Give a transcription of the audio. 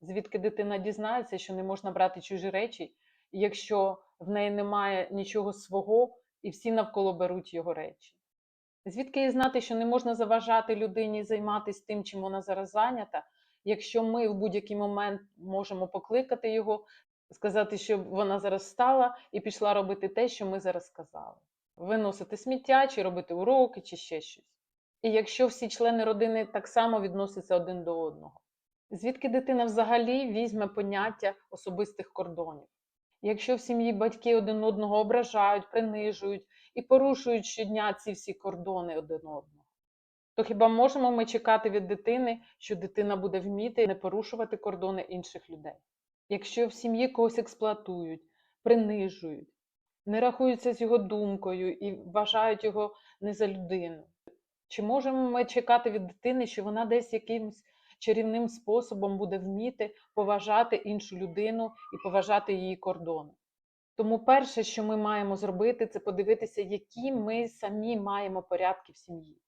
Звідки дитина дізнається, що не можна брати чужі речі, якщо в неї немає нічого свого і всі навколо беруть його речі? Звідки їй знати, що не можна заважати людині займатися тим, чим вона зараз зайнята, якщо ми в будь-який момент можемо покликати його, сказати, щоб вона зараз встала і пішла робити те, що ми зараз сказали: виносити сміття, чи робити уроки, чи ще щось. І якщо всі члени родини так само відносяться один до одного, звідки дитина взагалі візьме поняття особистих кордонів? Якщо в сім'ї батьки один одного ображають, принижують і порушують щодня ці всі кордони один одного, то хіба можемо ми чекати від дитини, що дитина буде вміти не порушувати кордони інших людей? Якщо в сім'ї когось експлуатують, принижують, не рахуються з його думкою і вважають його не за людину, чи можемо ми чекати від дитини, що вона десь якимсь чарівним способом буде вміти поважати іншу людину і поважати її кордони? Тому перше, що ми маємо зробити, це подивитися, які ми самі маємо порядки в сім'ї.